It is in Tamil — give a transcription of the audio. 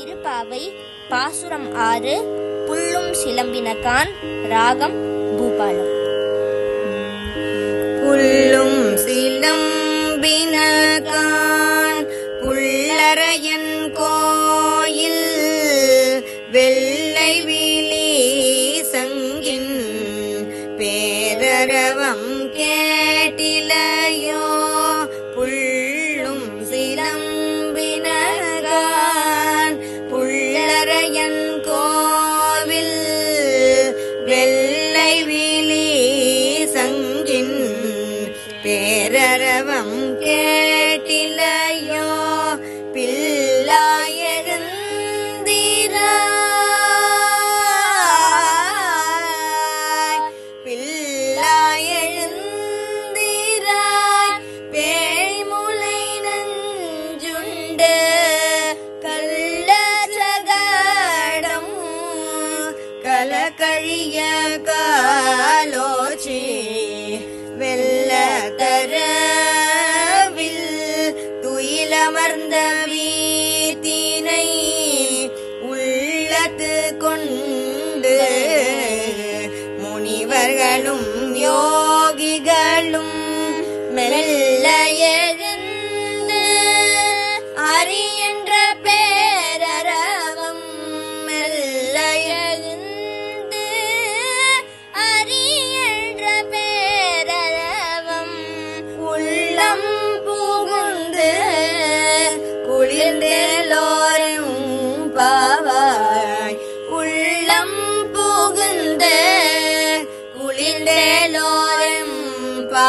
திருப்பாவை பாசுரம் ஆறு புல்லும் சிலம்பினகான் ராகம் பூபாலம் புல்லும் சிலம்பினகான் புல்லரையன் கோயில் வெள்ளை விழி சங்கின் பேரரவம் கே பேரரவம் கேட்டிலையோ பிள்ளாயெழுந்திராய் பிள்ளாயெழுந்திராய் பேய்முலை நஞ்சுண்டு கள்ளச்சகடம் கலக்கழிய காலோச்சி உணர்ந்த வீத்தினை உள்ளத்து கொண்டு முனிவர்களும் யோகிகளும் மெல்ல குளிர்ந்தேலோரும் பா